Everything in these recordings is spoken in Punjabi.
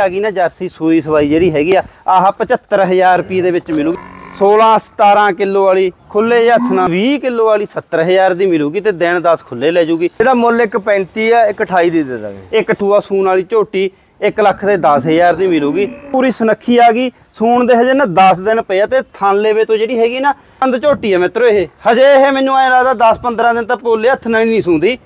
ਆ ਗਈ ਨਾ ਜਰਸੀ ਸੂਈ ਸਵਾਈ ਜਿਹੜੀ ਹੈਗੀ ਆ ਆਹ 75000 ਰੁਪਏ ਦੇ ਵਿੱਚ ਮਿਲੂਗੀ। 16 17 ਕਿਲੋ ਵਾਲੀ ਖੁੱਲੇ ਹੱਥ ਨਾਲ 20 ਕਿਲੋ ਵਾਲੀ 70000 ਦੀ ਮਿਲੂਗੀ ਤੇ ਦਿਨ 10 ਖੁੱਲੇ ਲੈ ਜੂਗੀ। ਇਹਦਾ ਮੁੱਲ ਇੱਕ 35 ਆ ਇੱਕ 28 ਦੀ ਦੇ ਦਾਂਗੇ। ਇੱਕ ਠੂਆ ਸੂਣ ਵਾਲੀ ਝੋਟੀ 1 ਲੱਖ ਦੇ 10000 ਦੀ ਮਿਲੂਗੀ। ਪੂਰੀ ਸੁਨੱਖੀ ਆ ਗਈ ਸੂਣ ਦੇ ਹਜੇ ਨਾ 10 ਦਿਨ ਪਏ ਆ ਤੇ ਥਾਂਲੇਵੇ ਤੋਂ ਜਿਹੜੀ ਹੈਗੀ ਨਾ ਅੰਦ ਝੋਟੀ ਆ ਮਿੱਤਰੋ ਇਹ। ਹਜੇ ਇਹ ਮੈਨੂੰ ਐ ਲੱਗਦਾ 10 15 ਦਿਨ ਤਾਂ ਪੋਲੇ ਹੱਥ ਨਾਲ ਹੀ ਨਹੀਂ ਸੂੰਦੀ।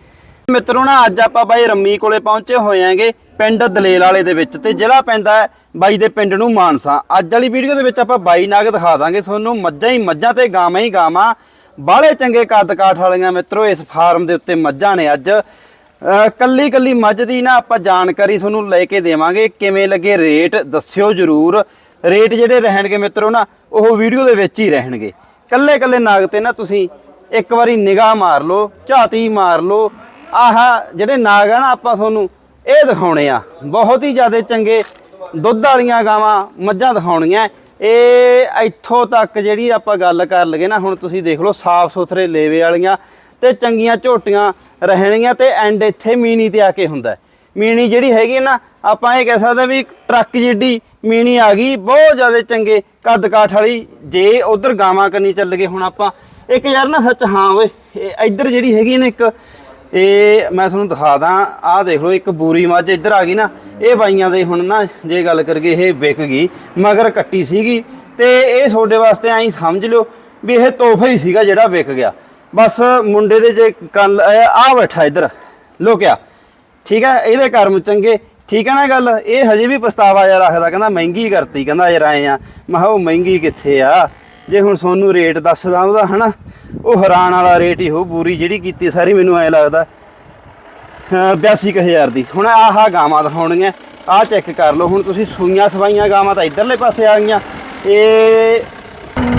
ਮਿੱਤਰੋ ਨਾ ਅੱਜ ਆਪਾਂ ਬਾਈ ਰੰਮੀ ਕੋਲੇ ਪਹੁੰਚੇ ਹੋਏ ਆਂਗੇ ਪਿੰਡ ਦਲੇਲ ਵਾਲੇ ਦੇ ਵਿੱਚ ਤੇ ਜ਼ਿਲ੍ਹਾ ਪੈਂਦਾ ਹੈ ਬਾਈ ਦੇ ਪਿੰਡ ਨੂੰ ਮਾਨਸਾ। ਅੱਜ ਵਾਲੀ ਵੀਡੀਓ ਦੇ ਵਿੱਚ ਆਪਾਂ ਬਾਈ ਨਾਗ ਦਿਖਾ ਦਾਂਗੇ। ਤੁਹਾਨੂੰ ਮੱਝਾਂ ਹੀ ਮੱਝਾਂ ਤੇ ਗਾਵਾਂ ਹੀ ਗਾਵਾਂ। ਬਾਹਲੇ ਚੰਗੇ ਕੱਦ ਕਾਠ ਵਾਲੀਆਂ ਮਿੱਤਰੋ, ਇਸ ਫਾਰਮ ਦੇ ਉੱਤੇ ਮੱਝਾਂ ਨੇ ਅੱਜ। ਅਹ ਕੱਲੀ ਕੱਲੀ ਮੱਝ ਦੀ ਨਾ ਆਪਾਂ ਜਾਣਕਾਰੀ ਤੁਹਾਨੂੰ ਲੈ ਕੇ ਦੇਵਾਂਗੇ। ਕਿਵੇਂ ਲੱਗੇ ਰੇਟ ਦੱਸਿਓ ਜਰੂਰ। ਰੇਟ ਜਿਹੜੇ ਰਹਿਣਗੇ ਮਿੱਤਰੋ ਨਾ, ਉਹ ਵੀਡੀਓ ਦੇ ਵਿੱਚ ਹੀ ਰਹਿਣਗੇ। ਕੱਲੇ ਕੱਲੇ ਨਾਗ ਤੇ ਨਾ ਤੁਸੀਂ ਇੱਕ ਵਾਰੀ ਨਿਗਾਹ ਮਾਰ ਲਓ, ਝਾਤੀ ਮਾਰ ਲਓ। ਆਹ, ਜਿਹੜੇ ਨਾਗ ਆ ਨਾ, ਆਪਾਂ ਤੁਹਾਨੂੰ ਇਹ ਦਿਖਾਉਣੇ ਆ। ਬਹੁਤ ਹੀ ਜ਼ਿਆਦਾ ਚੰਗੇ ਦੁੱਧ ਵਾਲੀਆਂ ਗਾਵਾਂ ਮੱਝਾਂ ਦਿਖਾਉਣੀਆਂ। ਇਹ ਇੱਥੋਂ ਤੱਕ ਜਿਹੜੀ ਆਪਾਂ ਗੱਲ ਕਰ ਲਗੇ ਨਾ, ਹੁਣ ਤੁਸੀਂ ਦੇਖ ਲਓ ਸਾਫ਼ ਸੁਥਰੇ ਲੇਵੇ ਵਾਲੀਆਂ ਤੇ ਚੰਗੀਆਂ ਝੋਟੀਆਂ ਰਹਿਣੀਆਂ ਤੇ ਐਂਡ ਇੱਥੇ ਮੀਣੀ ਤੇ ਆ ਕੇ ਹੁੰਦਾ ਹੈ। ਮੀਣੀ ਜਿਹੜੀ ਹੈਗੀ ਨਾ, ਆਪਾਂ ਇਹ ਕਹਿ ਸਕਦੇ ਵੀ ਟਰੱਕ ਜਿੱਡੀ ਮੀਣੀ ਆ ਗਈ, ਬਹੁਤ ਜ਼ਿਆਦਾ ਚੰਗੇ ਕੱਦ ਕਾਠ ਵਾਲੀ, ਜੇ ਉਧਰ ਗਾਵਾਂ ਕੰਨੀ ਚੱਲ ਗਏ ਹੁਣ ਆਪਾਂ। ਇੱਕ ਯਾਰ ਨਾ ਸੱਚ, ਹਾਂ ਓਏ ਇੱਧਰ ਜਿਹੜੀ ਹੈਗੀ ਨਾ ਇੱਕ ਇਹ ਮੈਂ ਤੁਹਾਨੂੰ ਦਿਖਾ ਦਾਂ। ਆਹ ਦੇਖ ਲਓ, ਇੱਕ ਬੂਰੀ ਮੱਝ ਇੱਧਰ ਆ ਗਈ ਨਾ। ਇਹ ਬਾਈਆਂ ਦੇ ਹੁਣ ਨਾ ਜੇ ਗੱਲ ਕਰਗੇ ਇਹ ਵਿਕ ਗਈ, ਮਗਰ ਕੱਟੀ ਸੀਗੀ। ਤੇ ਇਹ ਤੁਹਾਡੇ ਵਾਸਤੇ ਐਂ ਸਮਝ ਲਿਓ ਵੀ ਇਹ ਤੋਹਫਾ ਹੀ ਸੀਗਾ ਜਿਹੜਾ ਵਿਕ ਗਿਆ। ਬਸ ਮੁੰਡੇ ਦੇ ਜੇ ਕੰਨ ਆ ਬੈਠਾ ਇੱਧਰ। ਲੋਕਿਆ ਠੀਕ ਹੈ ਇਹਦੇ ਕਰਮ ਚੰਗੇ। ਠੀਕ ਹੈ ਨਾ ਗੱਲ? ਇਹ ਹਜੇ ਵੀ ਪਛਤਾਵਾ ਜਿਹਾ ਰੱਖਦਾ, ਕਹਿੰਦਾ ਮਹਿੰਗੀ ਕਰਤੀ, ਕਹਿੰਦਾ ਯਾਰ ਆਏ ਆ। ਮੈਂ ਕਿਹਾ ਉਹ ਮਹਿੰਗੀ ਕਿੱਥੇ ਆ? ਜੇ ਹੁਣ ਤੁਹਾਨੂੰ ਰੇਟ ਦੱਸਦਾ ਉਹਦਾ, ਹਨਾ? ਉਹ ਹੈਰਾਨ ਵਾਲਾ ਰੇਟ ਹੀ ਹੋ ਬੂਰੀ ਜਿਹੜੀ ਕੀਤੀ ਸਾਰੀ, ਮੈਨੂੰ ਐ ਲੱਗਦਾ। ਅਹ 82000 ਦੀ। ਹੁਣ ਆਹ ਗਾਵਾਂ ਦਿਖਾਉਣੀਆਂ, ਆਹ ਚੈੱਕ ਕਰ ਲਓ। ਹੁਣ ਤੁਸੀਂ ਸੂਈਆਂ ਸਵਾਈਆਂ ਗਾਵਾਂ ਤਾਂ ਇਧਰਲੇ ਪਾਸੇ ਆ ਗਈਆਂ। ਇਹ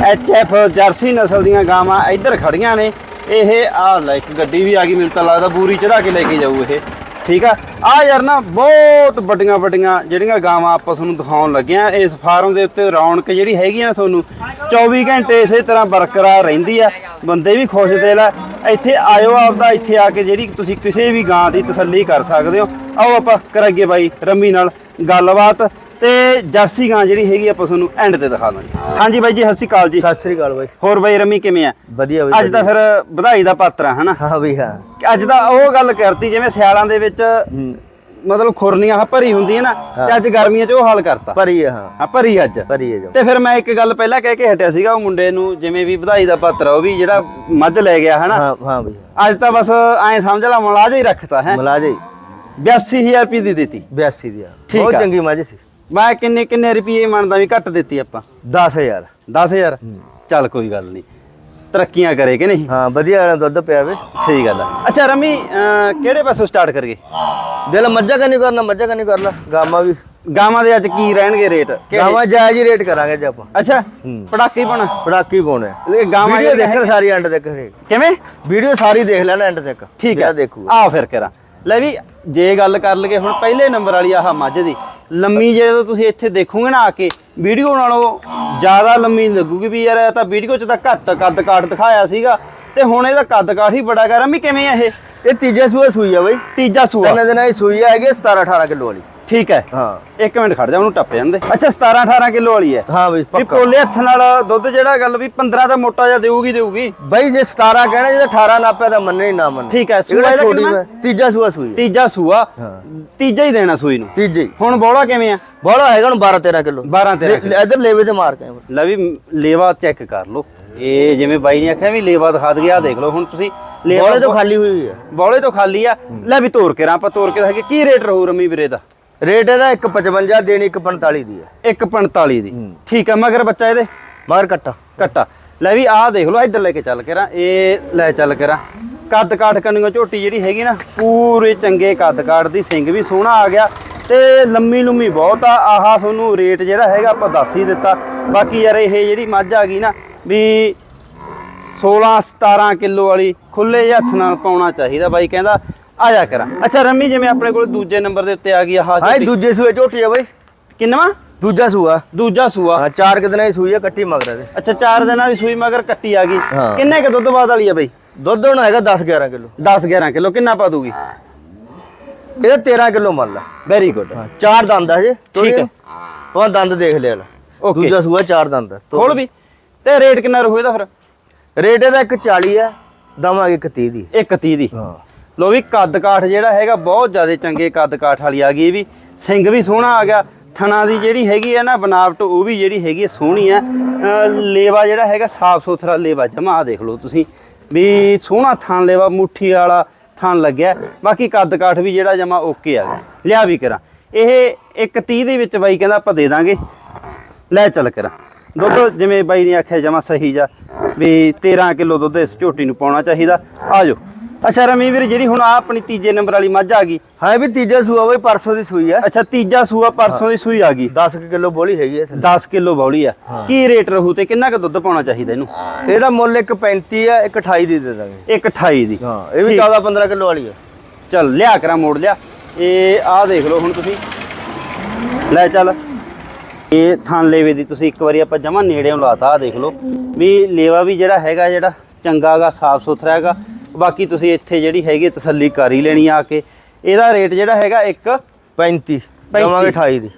ਐਚ ਐਫ ਜਰਸੀ ਨਸਲ ਦੀਆਂ ਗਾਵਾਂ ਇੱਧਰ ਖੜੀਆਂ ਨੇ। ਇਹ, ਆਹ ਲੈ ਇੱਕ ਗੱਡੀ ਵੀ ਆ ਗਈ, ਮੈਨੂੰ ਤਾਂ ਲੱਗਦਾ ਬੂਰੀ ਚੜਾ ਕੇ ਲੈ ਕੇ ਜਾਊ ਇਹ। ਠੀਕ ਆ? ਆ ਯਾਰ ਨਾ ਬਹੁਤ ਵੱਡੀਆਂ ਵੱਡੀਆਂ ਜਿਹੜੀਆਂ ਗਾਵਾਂ ਆਪਾਂ ਤੁਹਾਨੂੰ ਦਿਖਾਉਣ ਲੱਗੇ ਆ। ਇਸ ਫਾਰਮ ਦੇ ਉੱਤੇ ਰੌਣਕ ਜਿਹੜੀ ਹੈਗੀ ਆ ਤੁਹਾਨੂੰ 24 ਘੰਟੇ ਇਸੇ ਤਰ੍ਹਾਂ ਬਰਕਰਾਰ ਰਹਿੰਦੀ ਆ। ਬੰਦੇ ਵੀ ਖੁਸ਼ ਦਿਲ ਆ ਇੱਥੇ ਆਇਓ ਆਪਦਾ, ਇੱਥੇ ਆ ਕੇ ਜਿਹੜੀ ਤੁਸੀਂ ਕਿਸੇ ਵੀ ਗਾਂ ਦੀ ਤਸੱਲੀ ਕਰ ਸਕਦੇ ਹੋ। ਆਓ ਆਪਾਂ ਕਰਾਂਗੇ ਬਾਈ ਰੰਮੀ ਨਾਲ ਗੱਲਬਾਤ। ਤੇ ਜਰਸੀ ਗਾਂ ਜਿਹੜੀ ਹੈਗੀ ਆਪਾਂ ਤੁਹਾਨੂੰ ਐਂਡ ਤੇ ਦਿਖਾ ਦਾਂਗੇ। ਹਾਂਜੀ ਬਾਈ ਜੀ ਸਤਿ ਸ਼੍ਰੀ ਅਕਾਲ ਜੀ। ਸਤਿ ਸ੍ਰੀ ਅਕਾਲ ਬਾਈ। ਹੋਰ ਬਾਈ ਰੰਮੀ ਕਿਵੇਂ ਆ? ਵਧੀਆ ਬਾਈ ਅੱਜ ਤਾਂ ਫਿਰ ਵਧਾਈ ਦਾ ਪਾਤਰ ਆ ਹਨਾ? ਹਾਂ ਬਈ ਹਾਂ। ਅੱਜ ਤਾਂ ਉਹ ਗੱਲ ਕਰਤੀ ਜਿਵੇਂ ਸਿਆਲਾਂ ਦੇ ਵਿੱਚ ਮਤਲਬ ਖੁਰਨੀਆਂ ਆਹ ਭਰੀ ਹੁੰਦੀਆਂ ਨਾ ਤੇ ਅੱਜ ਗਰਮੀਆਂ 'ਚ ਉਹ ਹਾਲ ਕਰਤਾ। ਭਰੀ ਆ ਹਾਂ। ਆ ਭਰੀ ਅੱਜ। ਭਰੀ ਆ ਤੇ ਫਿਰ ਮੈਂ ਇੱਕ ਗੱਲ ਪਹਿਲਾਂ ਕਹਿ ਕੇ ਹਟਿਆ ਸੀਗਾ ਉਹ ਮੁੰਡੇ ਨੂੰ ਜਿਵੇਂ ਵੀ ਵਧਾਈ ਦਾ ਪਾਤਰ ਆ ਉਹ ਵੀ ਜਿਹੜਾ ਮੱਝ ਲੈ ਗਿਆ ਹਨਾ? ਹਾਂ ਹਾਂ ਬਈ। ਅੱਜ ਤਾਂ ਬਸ ਐਂ ਸਮਝ ਲਾ ਮਲਾਜ ਹੀ ਰੱਖਤਾ ਹੈ? ਮਲਾਜੇ 82000 ਰੁਪਏ ਦੀ ਦਿੱਤੀ। 82 ਦੀ ਆ। ਠੀਕ ਬਹੁਤ ਆ। ਚੰਗੀ ਮੱਝ ਸੀ। ਮੈਂ ਕਿੰਨੇ ਕਿੰਨੇ ਰੁਪਏ ਮੰਨਦਾ ਵੀ ਘੱਟ ਦਿੱਤੀ ਆਪਾਂ? 10000 10000 ਚੱਲ ਕੋਈ ਗੱਲ ਨਹੀਂ। ਤਰੱਕੀਆਂ ਕਰੇ ਕਿ ਨਹੀਂ? ਹਾਂ ਵਧੀਆ ਵਾਲਾ ਦੁੱਧ ਪਿਆ ਵੇ। ਸਹੀ ਗੱਲ ਆ। ਅੱਛਾ ਰਮੀ ਕਿਹੜੇ ਪਾਸੋਂ ਸਟਾਰਟ ਕਰੀਏ? ਦਿਲ ਮੱਝਾਂ ਕਾ ਨਹੀਂ ਕਰਨਾ ਮੱਝਾਂ ਕਾ ਨਹੀਂ ਕਰਨਾ ਗਾਵਾਂ ਵੀ। ਗਾਵਾਂ ਦੇ ਅੱਜ ਕੀ ਰਹਿਣਗੇ ਰੇਟ? ਗਾਵਾਂ ਜਾਇਜ਼ ਹੀ ਰੇਟ ਕਰਾਂਗੇ ਜੇ ਆਪਾਂ। ਅੱਛਾ ਪੜਾਕੇ ਪਾਉਣਾ? ਪੜਾਕੀ ਪਾਉਣੇ। ਇਹ ਗਾਵਾਂ ਵੀਡੀਓ ਦੇਖਣ ਸਾਰੀ ਐਂਡ ਤੱਕ ਕਿਵੇਂ? ਵੀਡੀਓ ਸਾਰੀ ਦੇਖ ਲੈਣਾ ਐਂਡ ਤੱਕ। ਠੀਕ ਹੈ ਦੇਖੂ ਆ ਫਿਰ ਕਰਾਂ। ਲੈ ਵੀ ਜੇ ਗੱਲ ਕਰ ਲਈਏ ਹੁਣ ਪਹਿਲੇ ਨੰਬਰ ਵਾਲੀ ਆਹ ਮੱਝ ਦੀ ਲੰਮੀ ਜਦੋਂ ਤੁਸੀਂ ਇੱਥੇ ਦੇਖੋਗੇ ਨਾ ਆ ਕੇ ਵੀਡੀਓ ਨਾਲੋਂ ਜ਼ਿਆਦਾ ਲੰਮੀ ਲੱਗੂਗੀ ਵੀ ਯਾਰ ਇਹ ਤਾਂ ਵੀਡੀਓ 'ਚ ਤਾਂ ਘੱਟ ਕੱਦ ਕਾਠ ਦਿਖਾਇਆ ਸੀਗਾ ਤੇ ਹੁਣ ਇਹਦਾ ਕੱਦ ਕਾਠ ਹੀ ਬੜਾ ਕਰ ਵੀ ਕਿਵੇਂ ਆ ਇਹ? ਇਹ ਤੀਜੇ ਸੂਏ ਸੂਈ ਆ ਬਈ। ਤੀਜਾ ਸੂਆ। ਤਿੰਨ ਦਿਨਾਂ ਦੀ ਸੂਈ ਆ ਹੈਗੀ 17 18 ਕਿਲੋ ਵਾਲੀ। ਠੀਕ ਹੈ। ਹਾਂ। ਇੱਕ ਮਿੰਟ ਖੜ ਜਾ ਉਹਨੂੰ ਟੱਪ ਜਾਂਦੇ। ਅੱਛਾ 17 18 ਕਿਲੋ ਵਾਲੀ ਹੈ। ਹਾਂ ਬਈ ਵੀ ਪੱਕਾ। ਪੋਲੇ ਹੱਥ ਨਾਲ ਦੁੱਧ ਜਿਹੜਾ ਗੱਲ ਵੀ 15 ਦਾ ਮੋਟਾ ਜਿਹਾ ਦੇਊਗੀ ਦੇਊਗੀ। ਬਈ ਜੇ 17 ਕਹਿਣਾ ਜੇ 18 ਨਾਪਿਆ ਤਾਂ ਮੰਨੇ ਹੀ ਨਾ ਮੰਨੇ। ਠੀਕ ਹੈ, ਸੂਆ ਛੋਟੀ? ਵਾ, ਤੀਜਾ ਸੂਆ ਸੂਈ। ਤੀਜਾ ਸੂਆ। ਹਾਂ। ਤੀਜਾ ਹੀ ਦੇਣਾ ਸੂਈ ਨੂੰ। ਤੀਜੇ ਹੁਣ ਬੋਲਾ ਕਿਵੇਂ ਆ? ਬੜਾ ਹੈਗਾ ਹੁਣ 12 13 ਕਿਲੋ। 12 13 ਇਧਰ ਲੇਵੇ ਤੇ ਮਾਰ ਕੇ। ਲੈ ਵੀ ਲੇਵਾ ਚੈੱਕ ਕਰ ਲਓ। ਇਹ ਜਿਵੇਂ ਬਾਈ ਨੇ ਆਖਿਆ ਵੀ ਲੇਵਾ ਦਿਖਾ ਦਗੇ ਆ ਦੇਖ ਲਓ। ਹੁਣ ਤੁਸੀਂ ਲੇਵਾ ਬੋਲੇ ਤੋਂ ਖਾਲੀ ਹੋਈ ਆ ਬੋਲੇ ਤੋਂ ਖਾਲੀ ਆ। ਲੈ ਵੀ ਤੋਰ ਕੇ ਰਾਂ ਆਪਾਂ ਤੋਰ ਕੇ ਦਿਖਾਈਏ। ਕੀ ਰੇਟ ਰਹੂ ਰਮੀ ਵੀਰੇ ਦਾ? ਰੇਟ ਇਹਦਾ 155 ਦੇਣੀ 145 ਦੀ ਆ 145 ਦੀ। ਠੀਕ ਆ ਮਗਰ ਬੱਚਾ ਇਹਦੇ? ਮਗਰ ਕੱਟਾ ਕੱਟਾ ਲੈ ਵੀ ਆਹ ਦੇਖ ਲਓ ਇੱਧਰ ਲੈ ਕੇ ਚੱਲ ਕੇ ਰਾਂ ਇਹ ਲੈ ਚੱਲ ਕੇ ਰਾਂ ਕੱਦ ਕਾਠ ਕੰਨੀਓ ਝੋਟੀ ਜਿਹੜੀ ਹੈਗੀ ਨਾ ਪੂਰੇ ਚੰਗੇ ਕੱਦ ਕਾਠ ਦੀ ਸਿੰਘ ਵੀ ਸੋਹਣਾ ਆ ਗਿਆ ਤੇ ਲੰਮੀ ਲੰਮੀ ਬਹੁਤ ਆ। ਆਹਾ ਤੁਹਾਨੂੰ ਰੇਟ ਜਿਹੜਾ ਹੈਗਾ ਆਪਾਂ ਦੱਸ ਹੀ ਦਿੱਤਾ। ਬਾਕੀ ਯਾਰ ਇਹ ਜਿਹੜੀ ਮੱਝ ਆ ਗਈ ਨਾ ਵੀ 16 17 ਕਿਲੋ ਵਾਲੀ ਖੁੱਲੇ ਹੱਥ ਨਾਲ ਪਾਉਣਾ ਚਾਹੀਦਾ ਬਾਈ ਕਹਿੰਦਾ ਆ ਜਾ ਕਰਾਂ। ਅੱਛਾ ਰੰਮੀ ਜਿਵੇਂ ਆਪਣੇ ਕੋਲ ਦੂਜੇ ਨੰਬਰ ਦੇ ਉੱਤੇ ਆ ਗਈ ਆਹ ਹਾਂ ਇਹ ਝੋਟੀ ਦੂਜੇ ਸੂਏ ਝੋਟੀ ਆ ਬਈ। ਕਿੰਨਵਾ? ਦੂਜਾ ਸੂਆ। ਦੂਜਾ ਸੂਆ। ਹਾਂ ਚਾਰ ਕੁ ਦਿਨਾਂ ਦੀ ਸੂਈ ਆ ਕੱਟੀ ਮਗਰ ਇਹਦੇ। ਅੱਛਾ 4 ਦਿਨਾਂ ਦੀ ਸੂਈ ਮਗਰ ਕੱਟੀ ਆ ਗਈ। ਹਾਂ। ਕਿੰਨੇ ਕ ਦੁੱਧ ਬਾਦ ਵਾਲੀ ਆ ਬਈ? ਦੁੱਧ ਹੁਣ ਹੈਗਾ 10 11 ਕਿਲੋ। 10 11 ਕਿਲੋ ਕਿੰਨਾ ਪਾ ਦੂਗੀ? ਇਹਦਾ 13 ਕਿਲੋ ਮੰਨ ਲਾ ਵੈਰੀ ਗੁੱਡ ਹਾਂ ਚਾਰ ਦੰਦ ਆ ਹਜੇ ਠੀਕ ਹੈ। ਉਹ ਦੰਦ ਦੇਖ ਲਿਆ ਲੈ। ਓਕੇ ਦੂਜਾ ਸੂਆ ਚਾਰ ਦੰਦ। ਆ। ਖੋਲ ਵੀ। ਤੇ ਰੇਟ ਕਿੰਨਾ ਰਹੂ ਇਹਦਾ ਫਿਰ? ਰੇਟ ਇਹਦਾ ਇੱਕ 40 ਆ ਦਵਾਂਗੇ ਇੱਕ 30 ਦੀ। 130 ਦੀ। ਹਾਂ। ਲੋ ਵੀ ਕੱਦ ਕਾਠ ਜਿਹੜਾ ਹੈਗਾ ਬਹੁਤ ਜ਼ਿਆਦਾ ਚੰਗੇ ਕੱਦ ਕਾਠ ਵਾਲੀ ਆ ਗਈ ਵੀ। ਸਿੰਘ ਵੀ ਸੋਹਣਾ ਆ ਗਿਆ। ਥਣਾ ਦੀ ਜਿਹੜੀ ਹੈਗੀ ਹੈ ਨਾ ਬਨਾਵਟ, ਉਹ ਵੀ ਜਿਹੜੀ ਹੈਗੀ ਸੋਹਣੀ ਆ। ਲੇਵਾ ਜਿਹੜਾ ਹੈਗਾ ਸਾਫ਼ ਸੁਥਰਾ ਲੇਵਾ, ਜਮਾ ਦੇਖ ਲਓ ਤੁਸੀਂ। ਵੀ ਸੋਹਣਾ ਥਣ ਲੇਵਾ, ਮੁੱਠੀ ਵਾਲਾ ਥਣ ਲੱਗਿਆ। ਬਾਕੀ ਕੱਦ ਕਾਠ ਵੀ ਜਿਹੜਾ ਜਮਾ ਓਕੇ ਆ ਗਿਆ। ਲਿਆ ਵੀ ਕਰਾਂ। ਇਹ 130 ਦੇ ਵਿੱਚ ਬਾਈ ਕਹਿੰਦਾ ਆਪਾਂ ਦੇ ਦਾਂਗੇ। ਲੈ ਚੱਲ ਕਰਾਂ। ਦੁੱਧ ਜਿਵੇਂ ਬਾਈ ਨੇ ਆਖਿਆ ਜਮਾ ਸਹੀ ਜਾ ਵੀ 13 ਕਿਲੋ ਦੁੱਧ ਇਸ ਝੋਟੀ ਨੂੰ ਪਾਉਣਾ ਚਾਹੀਦਾ। ਆ ਜਾਓ। ਅੱਛਾ ਰਮੀ ਵੀਰ ਜਿਹੜੀ ਹੁਣ ਆ ਆਪਣੀ ਤੀਜੇ ਨੰਬਰ ਵਾਲੀ ਮੱਝ ਆ ਗਈ। ਹਾਂ ਵੀ ਤੀਜਾ ਸੂਆ ਬਈ ਪਰਸੋਂ ਦੀ ਸੂਈ ਆ। ਅੱਛਾ ਤੀਜਾ ਸੂਆ ਪਰਸੋਂ ਦੀ ਸੂਈ ਆ ਗਈ। 10 ਕਿਲੋ ਬੋਲੀ ਹੈਗੀ ਐ 10 ਕਿਲੋ ਬੌਲੀ ਆ। ਕੀ ਰੇਟ ਰਹੂ ਤੇ ਕਿੰਨਾ ਕੁ ਦੁੱਧ ਪਾਉਣਾ ਚਾਹੀਦਾ ਇਹਨੂੰ? ਇਹਦਾ ਮੁੱਲ ਇੱਕ 35 ਆ ਇੱਕ 28 ਦੀ ਦੇ ਦਾਂਗੇ। ਇੱਕ 28 ਦੀ। ਹਾਂ ਇਹ ਵੀ ਠੀਕ। 14 15 ਕਿਲੋ ਵਾਲੀ ਆ। ਚੱਲ ਲਿਆ ਕਰਾਂ ਮੋੜ ਲਿਆ। ਇਹ ਆਹ ਦੇਖ ਲਓ ਹੁਣ ਤੁਸੀਂ। ਲੈ ਚੱਲ। ਇਹ ਥਾਂ ਲੇਵੇ ਦੀ ਤੁਸੀਂ ਇੱਕ ਵਾਰੀ ਆਪਾਂ ਜਮਾ ਨੇੜਿਓਂ ਲਾਤਾ ਆਹ ਦੇਖ ਲਓ। ਵੀ ਲੇਵਾ ਵੀ ਜਿਹੜਾ ਹੈਗਾ ਜਿਹੜਾ ਚੰਗਾਗਾ ਸਾਫ਼ ਸੁਥਰਾ ਹੈਗਾ। ਬਾਕੀ ਤੁਸੀਂ ਇੱਥੇ ਜਿਹੜੀ ਹੈਗੀ ਤਸੱਲੀ ਕਰ ਹੀ ਲੈਣੀ ਆ ਕੇ। ਇਹਦਾ ਰੇਟ ਜਿਹੜਾ ਹੈਗਾ ਇੱਕ 35 ਦਵਾਂਗੇ 28 ਦੀ।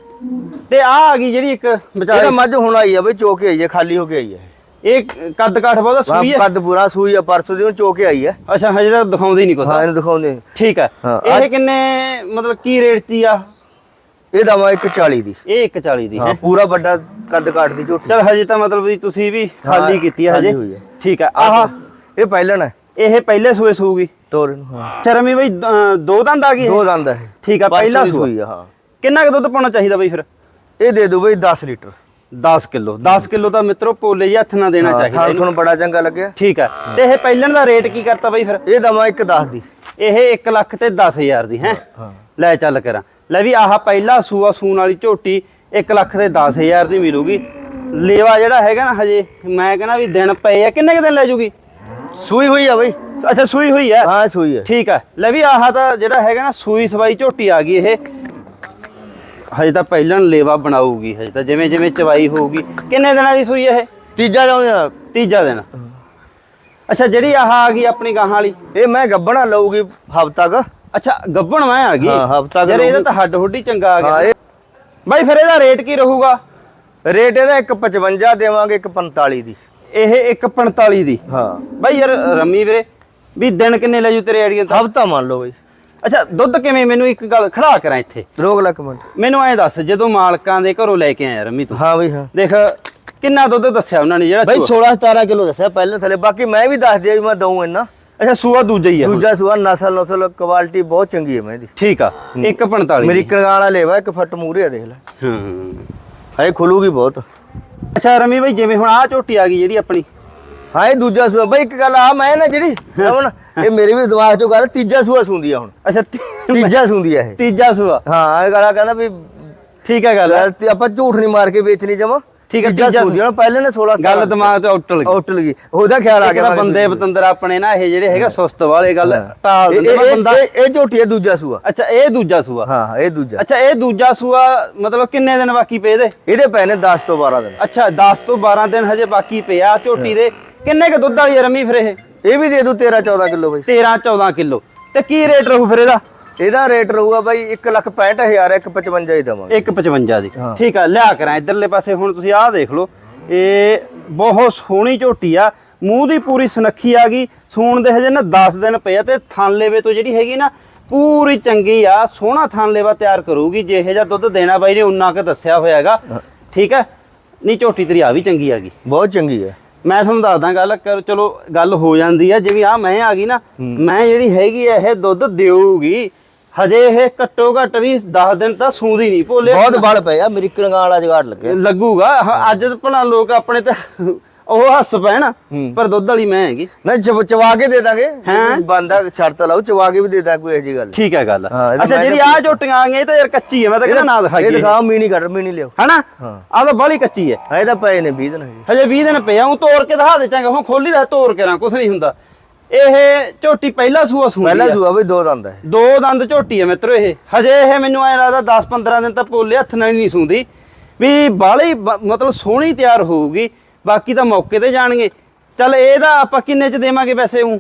ਤੇ ਆ ਆ ਗਈ ਜਿਹੜੀ ਇੱਕ ਇਹਦਾ ਵਿਚਾਰੇ ਮੱਝ ਹੁਣ ਆਈ ਆ ਬਈ ਚੋਕੇ ਆਈ ਆ ਖਾਲੀ ਹੋ ਕੇ ਆਈ ਆ ਇਹ। ਕੱਦ ਕਾਠ ਬਹੁਤਾ ਹਾਂ ਸੂਈ ਹੈ ਕੱਦ ਪੂਰਾ ਸੂਈ ਆ ਪਰਸੋਂ ਦੀ ਹੁਣ ਚੋਕੇ ਆਈ ਆ। ਅੱਛਾ ਹਜੇ ਤਾਂ ਦਿਖਾਉਂਦੀ ਨਹੀਂ ਕੁਛ। ਹਾਂ ਇਹਨੂੰ ਦਿਖਾਉਂਦੇ ਠੀਕ ਹੈ ਹਾਂ, ਇਹ ਕਿੰਨੇ ਮਤਲਬ ਕੀ ਰੇਟ ਦੀ ਆ? ਇਹ ਦਵਾ ਇੱਕ 40 ਦੀ। ਇਹ 140 ਦੀ ਹਾਂ ਹੈ। ਪੂਰਾ ਵੱਡਾ ਕੱਦ ਕਾਟ ਦੀ ਝੋਟੀ। ਚਲ ਹਜੇ ਤਾਂ ਮਤਲਬ ਤੁਸੀਂ ਵੀ ਖਾਲੀ ਹਾਂ, ਕੀਤੀ ਹੈ ਹਜੇ। ਹੈ। ਠੀਕ ਹੈ ਆਹ। ਇਹ ਪਹਿਲਣ ਹੈ ਇਹ ਪਹਿਲੇ ਸੂਏ ਸੂਗੀ? ਤੋਰ ਇਹਨੂੰ ਹਾਂ। ਚਰਮੀ ਬਈ ਦੋ ਦੰਦ ਆ ਗਈ ਦੋ ਦੰਦ ਹੈ ਠੀਕ ਆ, ਪਹਿਲਾ ਸੂਆ। ਸੂਈ ਆ ਹਾਂ। ਕਿੰਨਾ ਕੁ ਦੁੱਧ ਪਾਉਣਾ ਚਾਹੀਦਾ ਬਈ ਫਿਰ? ਇਹ ਦੇ ਦੋ ਬਈ 10 ਲੀਟਰ। 10 ਕਿਲੋ। 10 ਕਿਲੋ ਤਾਂ ਮਿੱਤਰੋ ਪੋਲੇ ਜਿਹੇ ਹੱਥ ਨਾਲ ਦੇਣਾ ਹਾਂ ਚਾਹੀਦਾ ਥਾਂ ਇਹਨੂੰ। ਤੁਹਾਨੂੰ ਬੜਾ ਚੰਗਾ ਲੱਗਿਆ। ਠੀਕ ਹੈ ਤੇ ਇਹ ਪਹਿਲਣ ਦਾ ਰੇਟ ਕੀ ਕਰਤਾ ਬਈ ਫਿਰ? ਇਹ ਦਵਾ ਇੱਕ 10 ਦੀ। ਇਹ 1 ਲੱਖ ਤੇ 10000 ਦੀ ਹੈ? ਹਾਂ ਲੈ ਚੱਲ ਕਰਾਂ। ਲੈ ਵੀ ਆਹ ਪਹਿਲਾ ਸੂਆ ਸੂਣ ਵਾਲੀ ਝੋਟੀ 1 ਲੱਖ ਤੇ 10000 ਦੀ ਮਿਲੂਗੀ। ਲੇਵਾ ਜਿਹੜਾ ਹੈਗਾ ਨਾ ਹਜੇ ਮੈਂ ਕਹਿੰਦਾ ਵੀ ਦਿਨ ਪਏ ਆ। ਕਿੰਨੇ ਕੁ ਦਿਨ ਲੈ ਜੂਗੀ? ਸੂਈ ਹੋਈ ਆ ਬਈ। ਅੱਛਾ ਸੂਈ ਹੋਈ ਹੈ ਹਾਂ ਸੂਈ ਹੈ ਠੀਕ ਹੈ ਲੈ ਵੀ ਆਹ ਤਾਂ ਜਿਹੜਾ ਹੈਗਾ ਨਾ ਸੂਈ ਸਵਾਈ ਝੋਟੀ ਆ ਗਈ ਇਹ। ਹਜੇ ਤਾਂ ਪਹਿਲਾਂ ਲੇਵਾ ਬਣਾਊਗੀ ਹਜੇ ਤਾਂ ਜਿਵੇਂ ਜਿਵੇਂ ਚਵਾਈ ਹੋਊਗੀ। ਕਿੰਨੇ ਦਿਨਾਂ ਦੀ ਸੂਈ ਇਹ? ਤੀਜਾ ਆ। ਤੀਜਾ ਦਿਨ। ਅੱਛਾ ਜਿਹੜੀ ਆਹ ਆ ਗਈ ਆਪਣੀ ਗਾਹਾਂ ਵਾਲੀ? ਇਹ ਮੈਂ ਗੱਬਣਾ ਲਊਗੀ ਹਫਤਾ ਕ। ਅੱਛਾ ਗੱਬਣ ਮੈਂ ਆ ਗਈ। ਹਾਂ, ਹਫ਼ਤਾ ਕੁ ਯਾਰ ਇਹਦਾ। ਤਾਂ ਹੱਡ ਹੁੱਡੀ ਚੰਗਾ ਆ ਗਿਆ। ਬਾਈ ਫਿਰ ਇਹਦਾ ਰੇਟ ਕੀ ਰਹੂਗਾ? ਰੇਟ ਇਹਦਾ ਇੱਕ 55 ਦੇਵਾਂਗੇ ਇੱਕ 45 ਦੀ। ਇਹ 145 ਦੀ। ਹਾਂ। ਬਾਈ ਯਾਰ ਰਮੀ ਵੀਰੇ ਵੀ ਦਿਨ ਕਿੰਨੇ ਲੈ ਜੂ ਤੇਰੇ ਆਈਡੀਆ ਤੋਂ? ਹਫਤਾ ਮੰਨ ਲਓ ਬਈ। ਅੱਛਾ ਦੁੱਧ ਕਿਵੇਂ? ਮੈਨੂੰ ਇੱਕ ਗੱਲ ਖੜਾ ਕਰਾਂ ਇੱਥੇ। ਰੋਕ ਲੱਕ ਮਿੰਟ। ਮੈਨੂੰ ਐਂ ਦੱਸ ਜਦੋਂ ਮਾਲਕਾਂ ਦੇ ਘਰੋਂ ਲੈ ਕੇ ਆਇਆ ਰਮੀ ਤੂੰ। ਹਾਂ ਬਈ ਹਾਂ। ਦੇਖ ਕਿੰਨਾ ਦੁੱਧ ਦੱਸਿਆ ਉਹਨਾਂ ਨੇ ਜਿਹੜਾ ਬਈ ਸੂਆ? 16 17 ਕਿਲੋ ਦੱਸਿਆ ਪਹਿਲੇ ਥਲੇ। ਬਾਕੀ ਮੈਂ ਵੀ ਦੱਸ ਦਿਆ ਵੀ ਮੈਂ ਦਊਂ ਇੰਨਾ। ਅੱਛਾ ਸੂਆ ਦੂਜਾ ਹੀ ਹੈ। ਦੂਜਾ ਸੂਆ ਨਸਲ ਨਸਲ ਕੁਆਲਿਟੀ ਬਹੁਤ ਚੰਗੀ ਹੈ ਮੈਂ ਦੀ ਠੀਕ ਆ 145 ਮੇਰੀ ਕਗਾਲਾ ਲੈਵਾ ਇੱਕ ਫੱਟ ਮੂਰੇ ਆ ਦੇਖ ਲੈ। ਹਾਂ। ਹਾਏ ਖੁੱਲੂਗੀ ਬਹੁਤ। ਅੱਛਾ ਰਮੀ ਬਾਈ ਜਿਵੇਂ ਹੁਣ ਆਹ ਝੋਟੀ ਆ ਗਈ ਜਿਹੜੀ ਆਪਣੀ। ਹਾਂ ਇਹ ਦੂਜਾ ਸੂਆ। ਬਈ ਇੱਕ ਗੱਲ ਆ ਮੈਂ ਨਾ ਜਿਹੜੀ ਰਮਨ ਇਹ ਮੇਰੇ ਵੀ ਦਿਮਾਗ ਚੋਂ ਗੱਲ ਤੀਜਾ ਸੂਆ ਸੁੰਦੀ ਆ ਹੁਣ। ਅੱਛਾ ਤੀਜਾ ਸੁੰਦੀ ਆ ਇਹ। ਤੀਜਾ ਸੂਆ। ਹਾਂ ਇਹ ਗਾਲਾ ਕਹਿੰਦਾ ਵੀ ਠੀਕ ਹੈ ਗੱਲ। ਆਪਾਂ ਝੂਠ ਨਹੀਂ ਮਾਰ ਕੇ ਵੇਚਣੀ ਜਮਾ। ਠੀਕ ਹੈ, ਤੀਜਾ ਸੁੰਦੀ ਆ ਪਹਿਲੇ ਨੇ 16 ਗੱਲ ਦਿਮਾਗ ਤੋਂ ਉੱਟਲ ਗਈ ਉੱਟਲ ਗਈ ਉਹਦਾ ਖਿਆਲ ਆ ਗਿਆ ਬੰਦੇ। ਬਤੰਦਰ ਆਪਣੇ ਨਾ ਇਹ ਜਿਹੜੇ ਹੈਗਾ ਸੁਸਤ ਵਾਲੇ ਗੱਲ ਟਾਲ ਦਿੰਦੇ ਬੰਦਾ। ਇਹ ਇਹ ਝੋਟੀ ਹੈ ਦੂਜਾ ਸੂਆ। ਅੱਛਾ ਇਹ ਦੂਜਾ ਸੂਆ। ਹਾਂ ਇਹ ਦੂਜਾ। ਅੱਛਾ ਇਹ ਦੂਜਾ ਸੂਆ ਮਤਲਬ ਕਿੰਨੇ ਦਿਨ ਬਾਕੀ ਪਏ ਇਹਦੇ? ਇਹਦੇ ਪੈ ਨੇ 10 ਤੋਂ 12 ਦਿਨ। ਅੱਛਾ 10 ਤੋਂ 12 ਦਿਨ ਹਜੇ ਬਾਕੀ ਪਿਆ ਝੋਟੀ ਦੇ। ਕਿੰਨੇ ਕ ਦੁੱਧ ਵਾਲੀ ਰਮੀ ਫਿਰ ਇਹ? ਇਹ ਵੀ ਦੇ ਦੂ 13 14 ਕਿਲੋ ਬਈ। 13 14 ਕਿਲੋ। ਤੇ ਕੀ ਰੇਟ ਰਹੂ ਫਿਰ ਇਹਦਾ? ਇਹਦਾ ਰੇਟ ਰਹੂਗਾ ਬਾਈ 1 ਲੱਖ 65000 ਇੱਕ 55 ਹੀ ਦਵਾਂਗੇ। 155 ਦੀ। ਠੀਕ ਆ ਲਿਆ ਕਰਾਂ ਇਧਰਲੇ ਪਾਸੇ ਹੁਣ ਤੁਸੀਂ ਆਹ ਦੇਖ ਲਓ ਇਹ ਬਹੁਤ ਸੋਹਣੀ ਝੋਟੀ ਆ ਮੂੰਹ ਦੀ ਪੂਰੀ ਸੁਨੱਖੀ ਆ ਗਈ ਸੂਣ ਦੇ ਹਜੇ ਨਾ 10 ਦਿਨ ਪਏ ਆ ਤੇ ਥਣ ਲੇਵੇ ਤੋਂ ਜਿਹੜੀ ਹੈਗੀ ਨਾ ਪੂਰੀ ਚੰਗੀ ਆ ਸੋਹਣਾ ਥਣ ਲੇਵਾ ਤਿਆਰ ਕਰੂਗੀ ਜੇ ਇਹ ਜਿਹਾ ਦੁੱਧ ਦੇਣਾ ਬਾਈ ਨੇ ਉਨਾ ਕੁ ਦੱਸਿਆ ਹੋਇਆਗਾ। ਠੀਕ ਹੈ ਨਹੀਂ ਝੋਟੀ ਤੇਰੀ ਆ ਵੀ ਚੰਗੀ ਆ ਗਈ। ਬਹੁਤ ਚੰਗੀ ਹੈ ਮੈਂ ਤੁਹਾਨੂੰ ਦੱਸਦਾ ਗੱਲ ਕਰ ਚਲੋ ਗੱਲ ਹੋ ਜਾਂਦੀ ਆ ਜਿਵੇਂ ਆ ਮੈਂ ਆ ਗਈ ਨਾ ਮੈਂ ਜਿਹੜੀ ਹੈਗੀ ਆ ਇਹ ਦੁੱਧ ਦੇਊਗੀ ਹਜੇ ਇਹ ਘੱਟੋ ਘੱਟ ਵੀ 10 ਦਿਨ ਤਾਂ ਸੂਦੀ ਨਹੀਂ ਭੋਲੇ। ਬਹੁਤ ਬਲ ਪਏ ਆ ਅਮਰੀਕਨ ਵਾਲਾ ਜਗਾੜ ਲੱਗੇ। ਲੱਗੂਗਾ। ਅੱਜ ਤਾਂ ਭਲਾ ਲੋਕ ਆਪਣੇ ਤੇ ਉਹ ਹੱਸ ਪੈਣ ਪਰ ਦੁੱਧ ਵਾਲੀ ਮੈਂ ਹੈਗੀ। ਨਾ ਚਵ- ਚਵਾ ਕੇ ਦੇ ਦਾਂਗੇ? ਬੰਦਾ ਸ਼ਰਤ ਲਾਓ ਚਵਾ ਕੇ ਵੀ ਦੇ ਦਾਂ ਕੋਈ ਇਹੋ ਜੀ ਗੱਲ। ਠੀਕ ਹੈ ਗੱਲ। ਇਹ ਤਾਂ ਅੱਛਾ ਜਿਹੜੀ ਤਾਂ ਆ ਝੋਟੀਆਂ ਆ ਗਈਆਂ ਇਹ ਤਾਂ ਯਾਰ ਕੱਚੀ ਹੈ ਮੈਂ ਤਾਂ ਕਹਿੰਦਾ ਨਾ ਇਹ ਦਿਖਾਈਏ। ਦਿਖਾਓ ਮੀਨੀ ਕੱਢ ਮੀਨੀ ਲਿਓ ਹਨਾ। ਆ ਤਾਂ ਬਾਲੀ ਕੱਚੀ ਹੈ। ਆ ਇਹਦਾ ਪਏ ਨੇ 20 ਦਿਨ ਹਜੇ। ਹਜੇ 20 ਦਿਨ ਪਿਆ ਉਹ ਤੋੜ ਕੇ ਦਿਖਾ ਦੇ ਚੰਗਾ ਹੁਣ ਖੋਲੀ ਦਾ ਤੋੜ ਕੇ ਰਾਂ ਕੁਛ ਨਹੀਂ ਹੁੰਦਾ। ਇਹ ਝੋਟੀ ਪਹਿਲਾ ਸੂਆ ਸੂਈ ਪਹਿਲਾ ਸੂਆ ਬਈ ਦੋ ਦੰਦ ਹੈ ਦੋ ਦੰਦ ਝੋਟੀ ਹੈ ਮਿੱਤਰੋ ਇਹ। ਹਜੇ ਇਹ ਮੈਨੂੰ ਐ ਲੱਗਦਾ 10 15 ਦਿਨ ਤਾਂ ਪੋਲੇ ਹੱਥ ਨਾਲ ਨਹੀਂ ਸੂੰਦੀ। ਵੀ ਬਾਲੀ ਮਤਲਬ ਸੋਹਣੀ ਤਿਆਰ ਹੋਊਗੀ ਬਾਕੀ ਤਾਂ ਮੌਕੇ ਤੇ ਜਾਣਗੇ। ਚੱਲ ਇਹਦਾ ਆਪਾਂ ਕਿੰਨੇ ਚ ਦੇਵਾਂਗੇ ਵੈਸੇ ਹੂੰ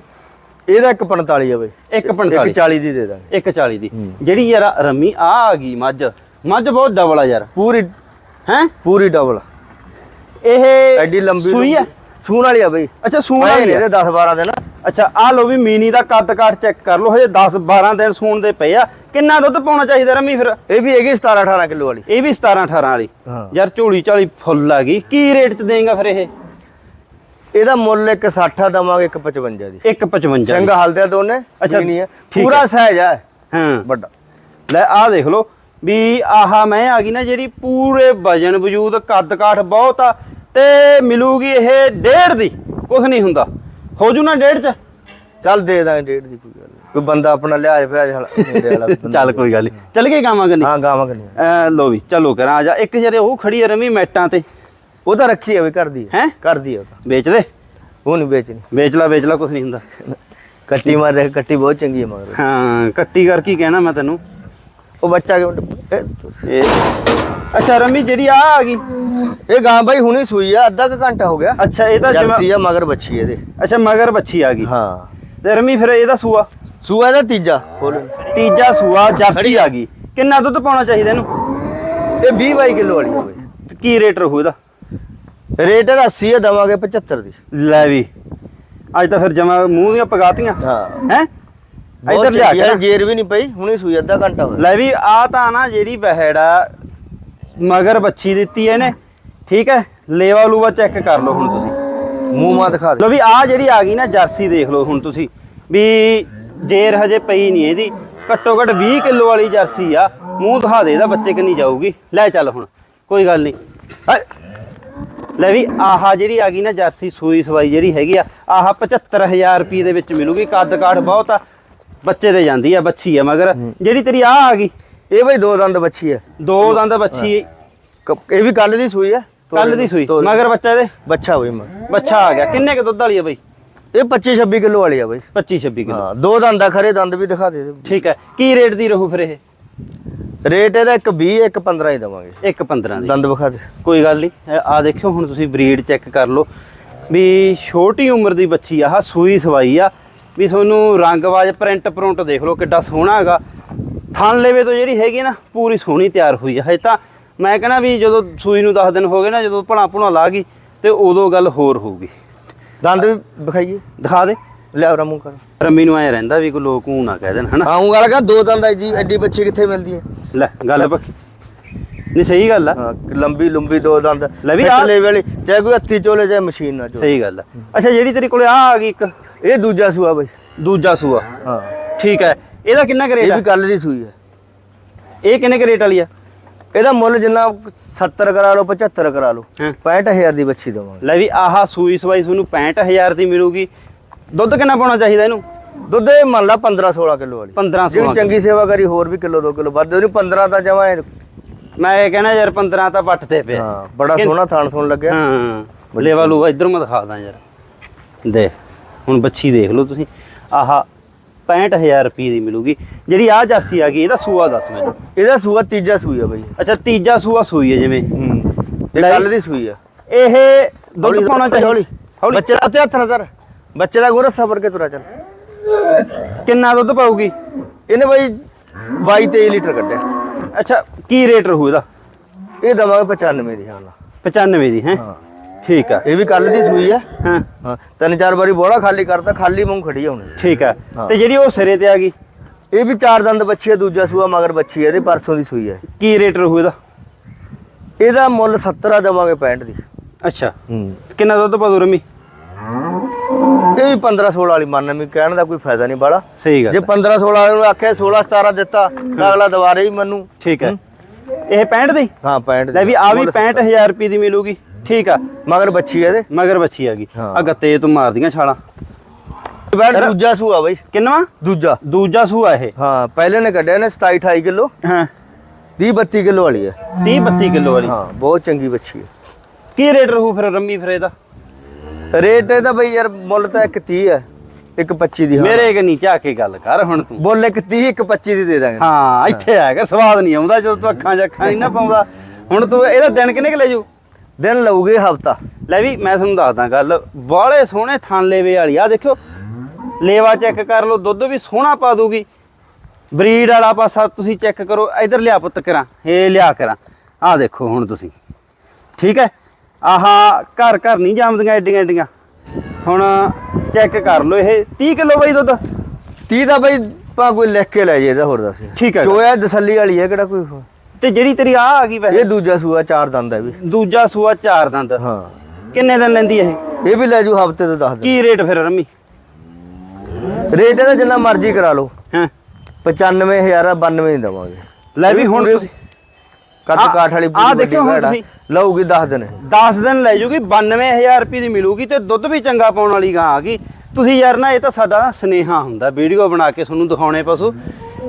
ਇਹਦਾ 145 ਆ ਬਈ। 145 140 ਦੀ ਦੇ ਦਾਂਗੇ। 140 ਦੀ। ਜਿਹੜੀ ਯਾਰ ਰੰਮੀ ਆ ਆ ਗਈ ਮੱਝ। ਮੱਝ ਬਹੁਤ ਡਬਲ ਆ ਯਾਰ। ਪੂਰੀ ਹੈ? ਪੂਰੀ ਡਬਲ ਇਹ ਐਡੀ ਲੰਬੀ ਸੂਈ ਆ? ਸੂਣ ਵਾਲੀ ਆ ਬਈ। ਅੱਛਾ ਸੂਣ ਵਾਲੀ ਇਹਦੇ 10 12 ਦਿਨ। ਅੱਛਾ ਆ ਲੋ ਵੀ ਮੀਨੀ ਦਾ ਕੱਦ ਕਾਠ ਚੈੱਕ ਕਰ ਲੋ ਹਜੇ 10 12 ਦਿਨ ਸੂਣ ਦੇ ਪਏ ਆ। ਕਿੰਨਾ ਦੁੱਧ ਪਾਉਣਾ ਚਾਹੀਦਾ ਰੰਮੀ ਫਿਰ? ਇਹ ਵੀ ਹੈਗੀ 17 18 ਕਿਲੋ ਵਾਲੀ। ਇਹ ਵੀ 17 18 ਵਾਲੀ। ਹਾਂ। ਯਾਰ ਝੋਲੀ ਝਾਲੀ ਫੁੱਲ ਆ ਗਈ। ਕੀ ਰੇਟ ਚ ਦੇਂਗਾ ਫਿਰ ਇਹ? ਇਹਦਾ ਮੁੱਲ ਇੱਕ 60 ਦਵਾਂਗੇ ਇੱਕ 55 ਦੀ। 155 ਸਿੰਘ ਹਲਦੇ ਦੋਨੇ ਅੱਛਾ, ਨਹੀਂ ਹੈ ਪੂਰਾ ਹੈ। ਸਹਿਜ ਹੈ ਹਾਂ। ਵੱਡਾ। ਲੈ ਆਹ ਦੇਖ ਲਓ ਵੀ ਆਹਾ ਮੈਂ ਆ ਗਈ ਨਾ ਜਿਹੜੀ ਪੂਰੇ ਵਜਨ ਵਜੂਦ ਕੱਦ ਕਾਠ ਬਹੁਤ ਆ। ਤੇ ਮਿਲੂਗੀ ਇਹ ਡੇਢ ਦੀ ਕੁਝ ਨਹੀਂ ਹੁੰਦਾ। ਹੋ ਜੂ ਨਾ ਡੇਢ ਚ? ਚੱਲ ਦੇ ਦਾਂਗੇ ਡੇਢ ਦੀ ਕੋਈ ਗੱਲ ਨੀ। ਕੋਈ ਬੰਦਾ ਆਪਣਾ ਲਿਆ ਪਿਆ ਵਾਲਾ ਬੰਦਾ। ਚੱਲ ਕੋਈ ਗੱਲ ਨਹੀਂ। ਚੱਲ ਗਏ ਗਾਵਾਂ ਗੰਨੀ ਹਾਂ ਗਾਵਾਂ ਕਨੀ ਐ ਲੋ ਵੀ ਚਲੋ ਕਰਾਂ। ਆ ਜਾ ਇੱਕ ਜਿਹੜੇ ਉਹ ਖੜੀ ਆ ਰਮੀ ਮੈਟਾਂ ਤੇ। ਉਹ ਤਾਂ ਰੱਖੀ ਹੈ ਵੀ ਕਰਦੀ ਹੈ? ਹੈਂ? ਕਰਦੀ ਹੈ ਉਹ ਤਾਂ। ਵੇਚ ਦੇ। ਉਹ ਨਹੀਂ ਵੇਚਣੀ। ਵੇਚ ਲਾ ਵੇਚ ਲਾ ਕੁਝ ਨਹੀਂ ਹੁੰਦਾ। ਕੱਟੀ ਮਾਰ ਰਿਹਾ ਕੱਟੀ ਬਹੁਤ ਚੰਗੀ ਹੈ ਮਗਰ। ਹਾਂ ਕੱਟੀ ਕਰ ਕੀ ਕਹਿਣਾ ਮੈਂ ਤੈਨੂੰ। ਉਹ ਬੱਚਾ ਕਿਉਂ ਇਹ- ਇਹ ਅੱਛਾ ਰਮੀ ਜਿਹੜੀ ਆ ਆ ਗਈ। ਇਹ ਗਾਂ ਬਾਈ ਹੁਣੀ ਸੂਈ ਆ ਅੱਧਾ ਕੁ ਘੰਟਾ ਹੋ ਗਿਆ। ਅੱਛਾ ਇਹ ਤਾਂ ਜਰਸੀ ਜਿਵੇਂ ਆ ਮਗਰ ਬੱਚੀ ਇਹਦੇ। ਅੱਛਾ ਮਗਰ ਬੱਚੀ ਆ ਗਈ। ਹਾਂ। ਤੇ ਰਮੀ ਫਿਰ ਇਹਦਾ ਸੂਆ। ਸੂਆ ਇਹਦਾ ਤੀਜਾ ਖੋਲ। ਤੀਜਾ ਸੂਆ ਜਰਸੀ ਆ। ਗਈ। ਕਿੰਨਾ ਦੁੱਧ ਪਾਉਣਾ ਚਾਹੀਦਾ ਇਹਨੂੰ? ਇਹ 20 22 ਕਿਲੋ ਵਾਲੀ ਬਾਈ। ਕੀ ਰੇਟ ਰਹੂ ਇਹਦਾ? ਰੇਟ ਇਹਦਾ 80 ਹੈ ਦਵਾਂਗੇ 75 ਦੀ। ਲੈ ਵੀ। ਅੱਜ ਤਾਂ ਫਿਰ ਜਮਾ ਮੂੰਹ ਦੀਆਂ ਪਗਾਤੀਆਂ। ਹਾਂ। ਹੈ? ਇੱਧਰ ਲਿਆ ਕੇ। ਜੇਰ ਵੀ ਨਹੀਂ ਪਈ ਹੁਣੀ ਸੂਈ ਅੱਧਾ ਘੰਟਾ ਹੋਇਆ। ਲੈ ਵੀ ਆ ਤਾਂ ਨਾ ਜਿਹੜੀ ਬਹਿੜ ਆ ਮਗਰ ਬੱਚੀ ਦਿੱਤੀ ਇਹਨੇ ਠੀਕ ਹੈ? ਲੇਵਾ ਲੂਵਾ ਚੈੱਕ ਕਰ ਲਓ ਹੁਣ ਤੁਸੀਂ। ਮੂੰਹ ਮਾ ਦਿਖਾ ਦੇ। ਲੋ ਵੀ ਆ ਜਿਹੜੀ ਆ ਗਈ ਨਾ ਜਰਸੀ ਦੇਖ ਲਓ ਹੁਣ ਤੁਸੀਂ ਵੀ ਜੇਰ ਹਜੇ ਪਈ ਨਹੀਂ ਇਹਦੀ। ਘੱਟੋ ਘੱਟ 20 ਕਿਲੋ ਵਾਲੀ ਜਰਸੀ ਆ। ਮੂੰਹ ਦਿਖਾ ਦੇ ਇਹਦਾ ਬੱਚੇ ਕਿੰਨੀ ਜਾਊਗੀ। ਲੈ ਚੱਲ ਹੁਣ ਕੋਈ ਗੱਲ ਨਹੀਂ। ਲੈ ਵੀ ਆਹਾ ਜਿਹੜੀ ਆ ਗਈ ਨਾ ਜਰਸੀ ਸੂਈ ਸਵਾਈ ਜਿਹੜੀ ਹੈਗੀ ਆ ਆਹਾ 75000 ਰੁਪਏ ਦੇ ਵਿੱਚ ਮਿਲੂਗੀ ਕੱਦ ਕਾਠ ਬਹੁਤ ਆ। ਬੱਚੇ ਦੇ ਜਾਂਦੀ ਆ ਬੱਚੀ ਆ ਮਗਰ ਜਿਹੜੀ ਤੇਰੀ ਆ ਆ ਗਈ। ਇਹ ਬਈ ਦੋ ਦੰਦ ਬੱਚੀ ਹੈ ਦੋ ਦੰਦ ਬੱਚੀ। ਇਹ ਵੀ ਕੱਲ ਦੀ ਸੂਈ ਹੈ ਕੱਲ ਦੀ ਸੂਈ। ਮਗਰ ਬੱਚਾ ਇਹਦੇ ਬੱਚਾ ਹੋਈ ਮਗਰ। ਬੱਚਾ ਆ ਗਿਆ। ਕਿੰਨੇ ਕ ਦੁੱਧ ਵਾਲੀ ਆ ਬਈ? ਇਹ 25 26 ਕਿਲੋ ਵਾਲੀ ਆ ਬਈ। 25 26 ਕਿਲੋ। ਹਾਂ ਦੋ ਦੰਦ ਆ ਖਰੇ ਦੰਦ ਵੀ ਦਿਖਾ ਦੇ। ਠੀਕ ਹੈ ਕੀ ਰੇਟ ਦੀ ਰਹੂ ਫਿਰ ਇਹ? ਰੇਟ ਇਹਦਾ ਇੱਕ 20 ਇੱਕ 15 ਹੀ ਦਵਾਂਗੇ। ਇੱਕ 15 ਦੀ। ਦੰਦ ਵਿਖਾ ਦੇ। ਕੋਈ ਗੱਲ ਨਹੀਂ। ਆ ਦੇਖਿਓ ਹੁਣ ਤੁਸੀਂ ਬਰੀਡ ਚੈੱਕ ਕਰ ਲਓ। ਵੀ ਛੋਟੀ ਉਮਰ ਦੀ ਬੱਚੀ ਆ ਸੂਈ ਸਵਾਈ ਆ। ਵੀ ਤੁਹਾਨੂੰ ਰੰਗਵਾਜ ਪ੍ਰਿੰਟ ਪ੍ਰਿੰਟ ਦੇਖ ਲਓ ਕਿੱਡਾ ਸੋਹਣਾ ਹੈਗਾ। ਥਣ ਲੇਵੇ ਤੋਂ ਜਿਹੜੀ ਹੈਗੀ ਨਾ ਪੂਰੀ ਸੋਹਣੀ ਤਿਆਰ ਹੋਈ ਆ। ਹਜੇ ਤਾਂ ਮੈਂ ਕਹਿੰਦਾ ਵੀ ਜਦੋਂ ਸੂਈ ਨੂੰ 10 ਦਿਨ ਹੋ ਗਏ ਨਾ ਜਦੋਂ ਭਣਾ ਭੁਣਾ ਲਾ ਗਈ ਤੇ ਉਦੋਂ ਗੱਲ ਹੋਰ ਹੋਊਗੀ। ਦੰਦ ਵੀ ਵਿਖਾਈਏ। ਦਿਖਾ ਦੇ। ਲੈ ਆਰਾ ਮੂੰਹ ਕਰ। ਰੰਮੀ ਨੂੰ ਐ ਰਹਿੰਦਾ ਵੀ ਕੋਈ ਲੋਕ ਨਾ ਕਹਿ ਦੇਣ ਹਨਾ? ਆਉਂ ਗੱਲ ਕਾ ਦੋ ਦੰਦ ਆ ਜੀ ਐਡੀ ਬੱਚੀ ਕਿੱਥੇ ਮਿਲਦੀ ਹੈ ਲੈ ਗੱਲ ਪੱਕੀ। ਨਹੀਂ ਸਹੀ ਗੱਲ ਆ। ਹਾਂ ਲੰਬੀ ਲੰਬੀ ਦੋ ਦੰਦ। ਲੈ ਵੀ ਫਿੱਟ ਆਹ- ਲੈ ਵਾਲੀ ਚਾਹੇ ਕੋਈ ਹੱਥੀ ਚੋਲੇ ਚਾਹੇ ਮਸ਼ੀਨ ਨਾਲ ਚੋਲੇ। ਸਹੀ ਗੱਲ ਆ। ਅੱਛਾ ਜਿਹੜੀ ਤੇਰੇ ਕੋਲੇ ਆ ਆ ਗਈ ਇੱਕ। ਇਹ ਦੂਜਾ ਸੂਆ ਬਈ। ਦੂਜਾ ਸੂਆ। ਹਾਂ। ਠੀਕ ਹੈ। ਇਹਦਾ ਕਿੰਨਾ ਕੁ ਰੇਟ ਇਹ ਵੀ ਕੱਲ ਦੀ ਸੂਈ ਹੈ। ਇਹ ਕਿੰਨੇ ਕੁ ਰੇਟ ਵਾਲੀ ਆ? ਇਹਦਾ ਮੁੱਲ ਜਿੰਨਾ 70 ਕਰਾ ਲਓ 75 ਕਰਾ ਲਓ। ਹਾਂ। 65000 ਦੀ ਬੱਚੀ ਦਵਾਂਗੇ। ਲੈ ਵੀ ਆਹਾ ਸੂਈ ਸਵਾਈ ਤੁਹਾਨੂੰ 65000 ਦੀ ਮਿਲੂਗੀ। ਦੁੱਧ ਕਿੰਨਾ ਪਾਉਣਾ ਚਾਹੀਦਾ ਇਹਨੂੰ? ਦੁੱਧ ਇਹ ਮੰਨ ਲਾ 15 16 ਕਿਲੋ ਵਾਲੀ। 15 ਜੇ 16 ਚੰਗੀ ਸੇਵਾ ਕਰੀ ਹੋਰ ਵੀ ਕਿਲੋ 2 ਕਿਲੋ। ਵੱਧ ਉਹਨੂੰ 15 ਤਾਂ ਜਮਾ ਮੈਂ ਇਹ ਕਹਿਣਾ ਯਾਰ 15 ਤਾਂ ਵੱਟ ਤੇ ਪਿਆ। ਹਾਂ ਬੜਾ ਸੋਹਣਾ ਥਾਣ ਸੁਣ ਲੱਗਿਆ। ਹਾਂ। ਲੇਵਾ ਲੂਵਾ ਇਧਰ ਮੈਂ ਦਿਖਾ ਦਾਂ ਯਾਰ। ਦੇ ਹੁਣ ਬੱਚੀ ਦੇਖ ਲਓ ਤੁਸੀਂ ਆਹਾ 65000 ਰੁਪਏ ਦੀ ਮਿਲੂਗੀ। ਜਿਹੜੀ ਆ ਜਾਸੀ ਆ ਗਈ ਇਹਦਾ ਸੂਆ ਦੱਸ ਮੈਨੂੰ। ਇਹਦਾ ਸੂਆ ਤੀਜਾ ਸੂਈ ਆ ਬਈ। ਅੱਛਾ ਤੀਜਾ ਸੂਆ ਸੂਈ ਹੈ ਜਿਵੇਂ। ਹੂੰ ਇਹ ਕੱਲ ਦੀ ਸੂਈ ਆ। ਇਹ ਦੁੱਧ ਪਾਉਣਾ ਚਾਹੀਦਾ ਹੌਲੀ ਬੱਚੇ ਦਾ ਤੇ ਹੱਥ ਨਾ ਧਰ। ਬੱਚੇ ਦਾ ਗੁਰਸ ਸਬਰ ਕੇ ਤੁਰਾ ਚੱਲ। ਕਿੰਨਾ ਦੁੱਧ ਪਾਊਗੀ? ਇਹਨੇ ਬਈ 22 23 ਲੀਟਰ ਕੱਢਿਆ। ਅੱਛਾ ਕੀ ਰੇਟ ਰਹੂ ਇਹਦਾ? ਇਹ ਦਵਾਂਗੇ 95 ਦੀ ਹਾਂ 95 ਦੀ ਹੈ? ਹਾਂ। ਠੀਕ ਆ। ਇਹ ਵੀ ਕੱਲ ਦੀ ਸੂਈ ਆ। ਹਾਂ। ਹਾਂ ਤਿੰਨ ਚਾਰ ਵਾਰੀ ਬੋੜਾ ਖਾਲੀ ਕਰਤਾ ਖਾਲੀ ਮੂੰਹ ਖੜੀ ਆ ਹੁਣ ਠੀਕ ਆ। ਤੇ ਜਿਹੜੀ ਉਹ ਸਿਰੇ ਤੇ ਆ ਗਈ? ਇਹ ਵੀ ਚਾਰ ਦੰਦ ਬੱਚੀ ਆ ਦੂਜਾ ਸੂਆ ਮਗਰ ਬੱਚੀ ਆ ਇਹਦੇ ਪਰਸੋਂ ਦੀ ਸੂਈ ਆ। ਕੀ ਰੇਟ ਰਹੂ ਇਹਦਾ? ਇਹਦਾ ਮੁੱਲ 70 ਆ ਦਵਾਂਗੇ 65 ਦੀ। ਅੱਛਾ। ਹੂੰ। ਕਿੰਨਾ ਦੁੱਧ ਪਾਦੂ ਰਮੀ? ਇਹ ਵੀ 15 16 ਵਾਲੀ ਮੰਨ ਵੀ ਕਹਿਣ ਦਾ ਕੋਈ ਫਾਇਦਾ ਨਹੀਂ ਬਾਲਾ ਸਹੀ ਗੱਲ ਜੇ ਆ। 15 16 ਵਾਲੇ ਨੂੰ ਆਖਿਆ 16 17 ਦਿੱਤਾ ਤਾਂ ਅਗਲਾ ਦੁਬਾਰੇ ਹੀ ਮੰਨੂ। ਠੀਕ ਹੈ। ਇਹ 65 ਦੀ? ਹਾਂ 65 ਲੈ ਵੀ ਆ ਵੀ 65000 ਰੁਪਏ ਦੀ ਮਿਲੂਗੀ। ਠੀਕ ਆ। ਮਗਰ ਬੱਚੀ ਆ ਇਹਦੇ। ਮਗਰ ਬੱਚੀ ਆ ਗਈ। ਆ ਗੱਤੇ ਤੂੰ ਮਾਰਦੀਆਂ ਛਾਲਾਂ। ਬੈਠ ਦੂਜਾ ਸੂਆ ਬਈ। ਕਿੰਨਵਾ? ਦੂਜਾ। ਦੂਜਾ ਸੂਆ ਇਹ। ਹਾਂ ਪਹਿਲੇ ਨੇ ਕੱਢਿਆ ਨੇ 27 28 ਕਿਲੋ। ਹਾਂ। 30 32 ਕਿਲੋ ਵਾਲੀ ਹੈ 30 32 ਕਿਲੋ ਵਾਲੀ। ਹਾਂ ਬਹੁਤ ਚੰਗੀ ਬੱਚੀ ਹੈ ਕੀ ਰੇਟ ਰਹੂ ਫਿਰ ਰੰਮੀ ਫਿਰ ਇਹਦਾ? ਰੇਟ ਇਹਦਾ ਬਈ ਯਾਰ ਮੁੱਲ ਤਾਂ ਇੱਕ 30 ਹੈ ਇੱਕ 25 ਦੀ ਹਾਂ। ਮੇਰੇ ਕਿ ਨੀਚੇ ਆ ਕੇ ਗੱਲ ਕਰ ਹੁਣ ਤੂੰ। ਬੋਲ ਇੱਕ 30 ਇੱਕ 25 ਦੀ ਦੇ ਦਾਂਗੇ। ਹਾਂ ਇੱਥੇ ਆ ਕੇ ਸਵਾਦ ਨਹੀਂ ਆਉਂਦਾ ਜਦੋਂ ਤੂੰ ਅੱਖਾਂ 'ਚ ਅੱਖਾਂ ਨਹੀਂ ਨਾ ਪਾਉਂਦਾ। ਹੁਣ ਤੂੰ ਇਹਦਾ ਦਿਨ ਕਿੰਨੇ ਕੁ ਲੈ ਜੂ? ਦਿਨ ਲਊਗੇ ਹਫਤਾ। ਲੈ ਵੀ ਮੈਂ ਤੁਹਾਨੂੰ ਦੱਸਦਾ ਗੱਲ ਬਾਲੇ ਸੋਹਣੇ ਥਾਨ ਲੇਵੇ ਵਾਲੀ ਆ ਦੇਖਿਓ। ਲੇਵਾ ਚੈੱਕ ਕਰ ਲਓ ਦੁੱਧ ਵੀ ਸੋਹਣਾ ਪਾ ਦੂਗੀ ਬਰੀਡ ਵਾਲਾ ਪਾਸਾ ਤੁਸੀਂ ਚੈੱਕ ਕਰੋ ਇਧਰ ਲਿਆ ਪੁੱਤ ਕਰਾਂ ਇਹ ਲਿਆ ਕਰਾਂ। ਆਹ ਦੇਖੋ ਹੁਣ ਤੁਸੀਂ। ਠੀਕ ਹੈ? ਆਹਾ ਘਰ ਘਰ ਨਹੀਂ ਜੰਮਦੀਆਂ ਐਡੀਆਂ ਐਡੀਆਂ। ਹੁਣ ਚੈੱਕ ਕਰ ਲਓ ਇਹ 30 ਕਿਲੋ ਬਈ ਦੁੱਧ? 30 ਦਾ ਬਈ ਪਾ ਕੋਈ ਲਿਖ ਕੇ ਲੈ ਜੇ ਇਹਦਾ ਹੋਰ ਦੱਸ। ਠੀਕ ਹੈ। ਚੋਇਆ ਦਸੱਲੀ ਵਾਲੀ ਹੈ ਕਿਹੜਾ ਕੋਈ ਹੋਰ? ਤੇ ਜਿਹੜੀ ਤੇਰੀ ਆ ਆ ਗਈ ਵੈਸੇ? ਇਹ ਦੂਜਾ ਸੂਆ ਚਾਰ ਦੰਦ ਹੈ ਵੀ। ਦੂਜਾ ਸੂਆ ਚਾਰ ਦੰਦ। ਹਾਂ। ਕਿੰਨੇ ਦਿਨ ਲੈਂਦੀ ਇਹ? ਇਹ ਵੀ ਲੈ ਜੂ ਹਫ਼ਤੇ ਤੋਂ 10 ਦਿਨ। ਕੀ ਰੇਟ ਫਿਰ ਰਮੀ? ਰੇਟ ਇਹਦਾ ਜਿੰਨਾ ਮਰਜ਼ੀ ਕਰਾ ਲਓ। ਹਾਂ? 95000 ਆ 92 ਹੀ ਦਵਾਂਗੇ। ਲੈ ਵੀ ਹੁਣ ਤੁਸੀਂ। ਕੱਦ ਆਹ- ਕਾਠ ਵਾਲੀ ਆਹ ਪੂਰੀ ਵੱਡੀ ਦੇਖਿਓ ਹੁਣ ਭੈੜ। ਆ ਤੁਸੀਂ। ਲਊਗੀ 10 ਦਿਨ। 10 ਦਿਨ ਲੈ ਜੂਗੀ 92000 ਰੁਪਏ ਦੀ ਮਿਲੂਗੀ ਤੇ ਦੁੱਧ ਵੀ ਚੰਗਾ ਪਾਉਣ ਵਾਲੀ ਗਾਂ ਆ ਗਈ। ਤੁਸੀਂ ਯਾਰ ਨਾ ਇਹ ਤਾਂ ਸਾਡਾ ਸਨੇਹਾ ਹੁੰਦਾ। ਵੀਡੀਓ ਬਣਾ ਕੇ ਤੁਹਾਨੂੰ ਦਿਖਾਉਣੇ ਪਸ਼ੂ।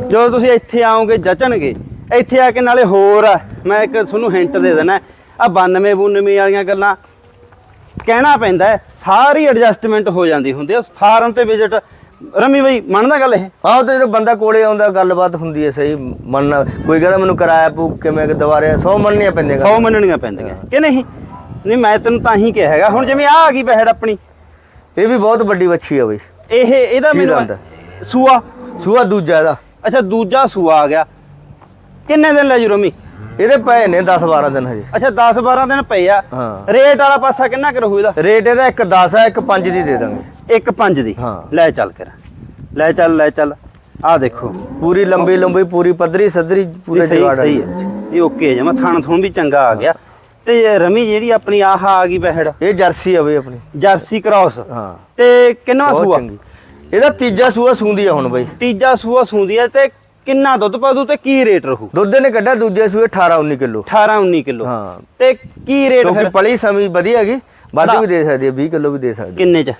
ਜਦੋਂ ਤੁਸੀਂ ਇੱਥੇ ਆਓਗੇ ਜਚਣਗੇ ਇੱਥੇ ਆ ਕੇ ਨਾਲੇ ਹੋਰ ਆ। ਮੈਂ ਇੱਕ ਤੁਹਾਨੂੰ ਹਿੰਟ ਦੇ ਦੇਣਾ। ਆ 92 92 ਵਾਲੀਆਂ ਗੱਲਾਂ। ਕਹਿਣਾ ਪੈਂਦਾ ਸਾਰੀ ਐਡਜਸਟਮੈਂਟ ਹੋ ਜਾਂਦੀ ਹੁੰਦੀ ਹੈ ਫਾਰਮ ਤੇ ਵਿਜ਼ਿਟ ਰਮੀ ਬਈ ਮੰਨਦਾ ਗੱਲ ਇਹ? ਆਹ ਤੇ ਜਦੋਂ ਬੰਦਾ ਕੋਲੇ ਆਉਂਦਾ ਗੱਲਬਾਤ ਹੁੰਦੀ ਹੈ ਸਹੀ ਮੰਨਣਾ। ਕੋਈ ਕਹਿੰਦਾ ਮੈਨੂੰ ਕਿਰਾਇਆ ਪੂ ਕਿਵੇਂ ਕਿ ਦੁਬਾਰੇ? 100 ਮੰਨਣੀਆਂ ਪੈਂਦੀਆਂ 100 ਮੰਨਣੀਆਂ ਪੈਂਦੀਆਂ। ਕਿ ਨਹੀਂ? ਨਹੀਂ ਮੈਂ ਤੈਨੂੰ ਤਾਂ ਹੀ ਕਿਹਾ ਹੈਗਾ। ਹੁਣ ਜਿਵੇਂ ਆ ਆ ਗਈ ਬਹਿੜ ਆਪਣੀ। ਇਹ ਵੀ ਬਹੁਤ ਵੱਡੀ ਵੱਛੀ ਆ ਬਈ। ਇਹ ਇਹਦਾ ਮੈਨੂੰ। ਸੂਆ। ਸੂਆ ਦੂਜਾ ਇਹਦਾ। ਅੱਛਾ ਦੂਜਾ ਸੂਆ ਆ ਗਿਆ। ਕਿੰਨੇ ਦਿਨ ਲੈ ਜੂ ਰਮੀ? ਇਹਦੇ ਪਏ ਨੇ 10 12 ਦਿਨ ਹਜੇ। ਅੱਛਾ 10 12 ਦਿਨ ਪਏ ਆ। ਹਾਂ। ਰੇਟ ਵਾਲਾ ਪਾਸਾ ਕਿੰਨਾ ਕਰ ਇਹਦਾ? ਰੇਟ ਇਹਦਾ ਇੱਕ 10 ਆ ਇੱਕ 5 ਦੀ ਦੇ ਦਾਂਗੇ। ਇੱਕ 5 ਦੀ? ਹਾਂ। ਲੈ ਚੱਲ ਕਰ ਲੈ ਚੱਲ ਲੈ ਚੱਲ। ਆ ਦੇਖੋ। ਪੂਰੀ ਲੰਬੀ ਲੰਬੀ ਪੂਰੀ ਪੱਧਰੀ ਸੱਧਰੀ ਪੂਰੇ ਇਹ ਸਹੀ ਜਵਾੜ ਸਹੀ ਹੈ। ਇਹ ਓਕੇ ਜਮਾ ਥਣ ਥਣ ਵੀ ਚੰਗਾ ਆ ਗਿਆ। ਤੇ ਇਹ ਰਮੀ ਜਿਹੜੀ ਆਪਣੀ ਆਹ ਆ ਗਈ ਬਹਿੜ। ਇਹ ਜਰਸੀ ਆ ਬਈ ਆਪਣੀ। ਜਰਸੀ ਕ੍ਰਾਸ ਹਾਂ। ਤੇ ਕਿੰਨਾ ਬਹੁਤ ਸੂਆ? ਚੰਗੀ। ਇਹਦਾ ਤੀਜਾ ਸੂਆ ਸੂੰਦੀ ਆ ਹੁਣ ਬਈ। ਤੀਜਾ ਸੂਆ ਸੂੰਦੀ ਹੈ ਤੇ ਕਿੰਨਾ ਦੁੱਧ ਪਾ ਦੂ ਤੇ ਕੀ ਰੇਟ ਰਹੂ? ਦੁੱਧ ਨੇ ਕੱਢਿਆ ਦੂਜੇ ਸੂਏ 18 19 ਕਿਲੋ। 18 19 ਕਿਲੋ। ਹਾਂ। ਤੇ ਕੀ ਰੇਟ ਕਿਉਂਕਿ ਪਲੀ ਸਮੀ ਵਧੀਆ ਹੈਗੀ ਵੱਧ। ਵੀ ਦੇ ਸਕਦੀ ਹੈ 20 ਕਿਲੋ ਵੀ ਦੇ ਸਕਦੀ ਕਿੰਨੇ ਚ?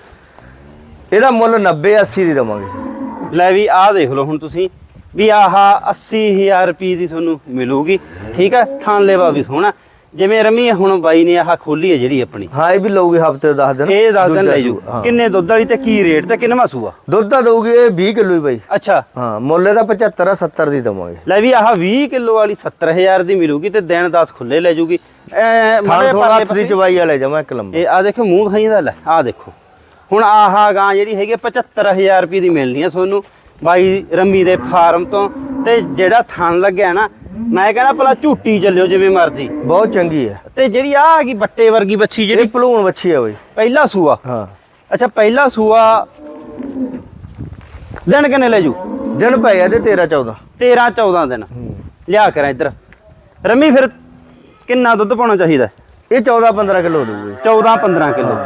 ਇਹਦਾ ਮੁੱਲ 90 80 ਦੀ ਦਵਾਂਗੇ। ਲੈ ਵੀ ਆਹ ਦੇਖ ਲਓ ਹੁਣ ਤੁਸੀਂ ਵੀ ਆਹ 80000 ਰੁਪਏ ਦੀ ਤੁਹਾਨੂੰ ਮਿਲੂਗੀ। ਠੀਕ ਹੈ ਥਾਂ ਲੈਵਾ ਵੀ ਸੋਹਣਾ। ਜਿਵੇਂ ਰਮੀ ਹੁਣ ਬਾਈ ਨੇ ਆਹ ਖੋਲੀ ਹੈ ਜਿਹੜੀ ਆਪਣੀ। ਹਾਂ ਇਹ ਵੀ ਲਊਗੀ ਹਫ਼ਤੇ 10 ਦਿਨ। ਇਹ ਦੱਸ ਦਿਨ ਦੂਜਾ ਲੈ ਜੂ। ਕਿੰਨੇ ਦੁੱਧ ਵਾਲੀ ਤੇ ਕੀ ਰੇਟ ਤੇ ਕਿੰਨਵਾ ਸੂਆ ਦੁੱਧ ਤਾਂ ਦਊਗੀ ਇਹ 20 ਕਿਲੋ ਹੀ ਬਾਈ। ਅੱਛਾ। ਹਾਂ ਮੁੱਲ ਇਹਦਾ 75 70 ਦੀ ਦਵਾਂਗੇ। ਲੈ ਵੀ ਆਹ 20 ਕਿਲੋ ਵਾਲੀ 70000 ਦੀ ਮਿਲੂਗੀ ਤੇ ਦਿਨ 10 ਖੁੱਲੇ ਲੈ ਜੂਗੀ। ਥਾਂ ਥੋੜਾ ਹੱਥ ਦੀ ਚਵਾਈ ਵਾਲੇ ਜਮਾ ਇੱਕ ਲੰਬਾ। ਇਹ ਆ ਦੇਖੋ ਮੂੰਹ ਖਾਈ ਦਾ ਲੈ ਆ ਦੇਖੋ। ਹੁਣ ਆਹ ਗਾਂ ਜਿਹੜੀ ਹੈਗੀ ਆ 75000 ਰੁਪਏ ਦੀ ਮਿਲਣੀ ਆ ਤੁਹਾਨੂੰ। ਬਾਈ ਰੰਮੀ ਦੇ ਫਾਰਮ ਤੋਂ ਤੇ ਜਿਹੜਾ ਥਣ ਲੱਗਿਆ ਨਾ ਮੈਂ ਕਹਿੰਦਾ ਭਲਾ ਝੂਟੀ ਚੱਲਿਓ ਜਿਵੇਂ ਮਰਜ਼ੀ। ਬਹੁਤ ਚੰਗੀ ਹੈ ਤੇ ਜਿਹੜੀ ਆ ਗਈ ਬੱਟੇ ਵਰਗੀ ਬੱਚੀ ਜਿਹੜੀ ਭਲੂਣ ਵੱਛੀ ਆ ਬਾਈ। ਪਹਿਲਾ ਸੂਆ? ਹਾਂ। ਅੱਛਾ ਪਹਿਲਾ ਸੂਆ ਦਿਨ ਕਿੰਨੇ ਲੈ ਜੂ? ਦਿਨ ਪਏ ਆ ਤੇ 13 14 13 14 ਦਿਨ। ਲਿਆ ਕਰਾਂ ਇੱਧਰ। ਰੰਮੀ ਫਿਰ ਕਿੰਨਾ ਦੁੱਧ ਪਾਉਣਾ ਚਾਹੀਦਾ? ਇਹ 14 15 ਕਿਲੋ ਦਊਗੀ 14 15 ਕਿਲੋ।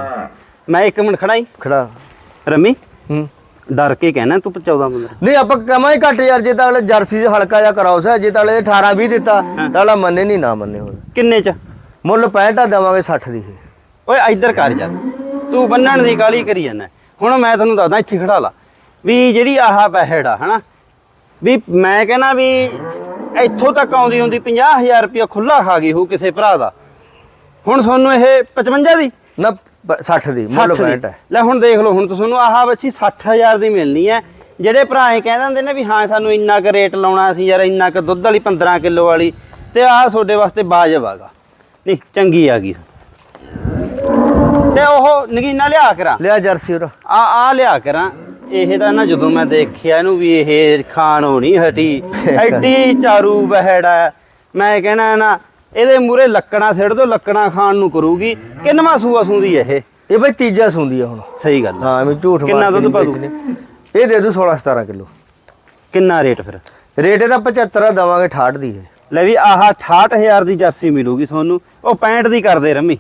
ਮੈਂ ਇੱਕ ਮਿੰਟ ਖੜਾ ਹੀ ਖੜਾ। ਰੰਮੀ ਹੂੰ। ਡਰ ਕੇ ਕਹਿਣਾ ਤੂੰ 14 15 ਨਹੀਂ ਆਪਾਂ ਕਮਾਂ ਹੀ ਘੱਟ ਯਾਰ ਜੇ ਤਾਂ ਅਗਲੇ ਜਰਸੀ ਹਲਕਾ ਜਿਹਾ ਕਰਾਉਸ ਹੈ ਜੇ ਤਾਂ ਅਗਲੇ 18 20 ਦਿੱਤਾ ਤਾਂ ਅਗਲਾ ਮੰਨੇ ਨਹੀਂ ਨਾ ਮੰਨੇ ਹੁਣ ਕਿੰਨੇ ਚ? ਮੁੱਲ 65 ਦੇਵਾਂਗੇ 60 ਦੀ। ਓਏ ਇੱਧਰ ਕਰ ਜਾ ਤੂੰ ਬੰਨਣ ਦੀ ਕਾਲੀ ਕਰੀ ਜਾਂਦਾ। ਹੁਣ ਮੈਂ ਤੁਹਾਨੂੰ ਦੱਸਦਾ ਇੱਥੇ ਖੜਾ ਲਾ। ਵੀ ਜਿਹੜੀ ਆਹ ਬਹਿੜ ਆ ਹਨਾ? ਵੀ ਮੈਂ ਕਹਿੰਦਾ ਵੀ ਇੱਥੋਂ ਤੱਕ ਆਉਂਦੀ ਹੁੰਦੀ 50000 ਰੁਪਇਆ ਖੁੱਲਾ ਖਾ ਗਈ ਹੋ ਕਿਸੇ ਭਰਾ ਦਾ। ਹੁਣ ਤੁਹਾਨੂੰ ਇਹ 55 ਦੀ? ਨਾ 60 ਦੀ ਮੁੱਲ 60 65 ਦੀ ਹੈ। ਲੈ ਹੁਣ ਦੇਖ ਲਓ ਹੁਣ ਤੁਹਾਨੂੰ ਆਹ ਬੱਚੀ 60000 ਦੀ ਮਿਲਣੀ ਹੈ। ਜਿਹੜੇ ਭਰਾ ਇਹ ਕਹਿੰਦੇ ਹੁੰਦੇ ਨੇ ਵੀ ਹਾਂ ਸਾਨੂੰ ਇੰਨਾ ਕੁ ਰੇਟ ਲਾਉਣਾ ਸੀ ਯਾਰ ਇੰਨਾ ਕੁ ਦੁੱਧ ਵਾਲੀ 15 ਕਿਲੋ ਵਾਲੀ ਤੇ ਆਹ ਤੁਹਾਡੇ ਵਾਸਤੇ ਬਾਜਬ ਆਗਾ ਨਹੀਂ ਚੰਗੀ ਆ ਗਈ। ਤੇ ਉਹ ਨਗੀਨਾ ਲਿਆ ਕਰਾਂ। ਲਿਆ ਜਰਸੀ ਉਹ ਆ ਆ ਲਿਆ ਕਰਾਂ। ਇਹ ਤਾਂ ਨਾ ਜਦੋਂ ਮੈਂ ਦੇਖਿਆ ਇਹਨੂੰ ਵੀ ਇਹ ਖਾਣੋਂ ਨਹੀਂ ਹਟੀ। ਐਡੀ ਚਾਰੂ ਬਹਿੜਾ ਮੈਂ ਕਹਿਣਾ ਨਾ ਇਹਦੇ ਮੂਰੇ ਲੱਕੜਾਂ ਸਿੱਟ ਦੋ ਲੱਕੜਾਂ ਖਾਣ ਨੂੰ ਕਰੂਗੀ। ਕਿੰਨਵਾ ਸੂਆ ਸੂੰਦੀ ਇਹ? ਇਹ ਬਈ ਤੀਜਾ ਸੁੰਦੀ ਆ ਹੁਣ। ਸਹੀ ਗੱਲ ਆ। ਹਾਂ ਮੈਂ ਝੂਠ ਕਿੰਨਾ ਮਾਰ ਕੇ ਦੁੱਧ ਪਾ ਦੂ? ਇਹ ਦੇ ਦੂ 16 17 ਕਿਲੋ। ਕਿੰਨਾ ਰੇਟ ਫਿਰ? ਰੇਟ ਇਹਦਾ 75 ਦਵਾਂਗੇ 68 ਦੀ ਹੈ ਲੈ ਵੀ ਆਹ 68000 ਦੀ ਜਰਸੀ ਮਿਲੂਗੀ ਤੁਹਾਨੂੰ। ਉਹ 65 ਦੀ ਕਰਦੇ ਰਮੀ।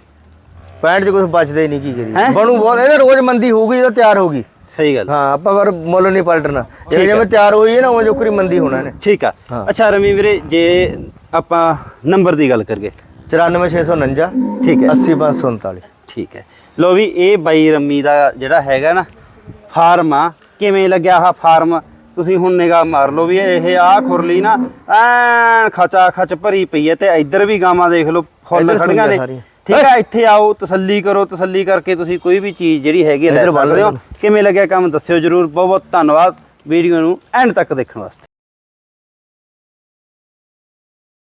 65 ਚ ਕੁਝ ਬਚਦਾ ਨਹੀਂ ਕੀ ਕਰੀ? ਬਣੂ ਬਹੁਤ ਇਹਦਾ ਰੋਜ਼ ਮੰਦੀ ਹੋਊਗੀ ਜਦੋਂ ਤਿਆਰ ਹੋਊਗੀ। ਸਹੀ ਗੱਲ। ਹਾਂ ਆਪਾਂ ਪਰ ਮੁੱਲ ਨਹੀਂ ਪਲਟਣਾ। ਜਿਵੇਂ। ਜਿਵੇਂ ਤਿਆਰ ਹੋਈ ਹੈ ਨਾ ਉਹ ਜੋਕਰੀ ਮੰਦੀ ਹੋਣਾ ਨੇ। ਠੀਕ ਆ। ਅੱਛਾ ਰਮੀ ਵੀਰੇ ਜੇ ਆਪਾਂ ਨੰਬਰ ਦੀ ਗੱਲ ਕਰੀਏ। 94649 ਠੀਕ ਹੈ। 80539 ਠੀਕ ਹੈ। ਲੋ ਵੀ ਇਹ ਬਾਈ ਰੰਮੀ ਦਾ ਜਿਹੜਾ ਹੈਗਾ ਨਾ ਫਾਰਮ ਆ। ਕਿਵੇਂ ਲੱਗਿਆ ਆਹ ਫਾਰਮ? ਤੁਸੀਂ ਹੁਣ ਨਿਗਾਹ ਮਾਰ ਲਓ ਵੀ ਇਹ ਆ ਖੁਰਲੀ ਨਾ ਐ ਖਚਾ ਖਚ ਭਰੀ ਪਈ ਹੈ ਤੇ ਇੱਧਰ ਵੀ ਗਾਵਾਂ ਦੇਖ ਲਓ ਫੁੱਲ ਖੜੀਆਂ ਨੇ। ਠੀਕ ਹੈ ਇੱਥੇ ਆਓ ਤਸੱਲੀ ਕਰੋ ਤਸੱਲੀ ਕਰਕੇ ਤੁਸੀਂ ਕੋਈ ਵੀ ਚੀਜ਼ ਜਿਹੜੀ ਹੈਗੀ ਹੈ ਲੈ ਸਕਦੇ ਹੋ। ਕਿਵੇਂ ਲੱਗਿਆ ਕੰਮ ਦੱਸਿਓ ਜਰੂਰ। ਬਹੁਤ ਬਹੁਤ ਧੰਨਵਾਦ ਵੀਡੀਓ ਨੂੰ ਐਂਡ ਤੱਕ ਦੇਖਣ ਵਾਸਤੇ।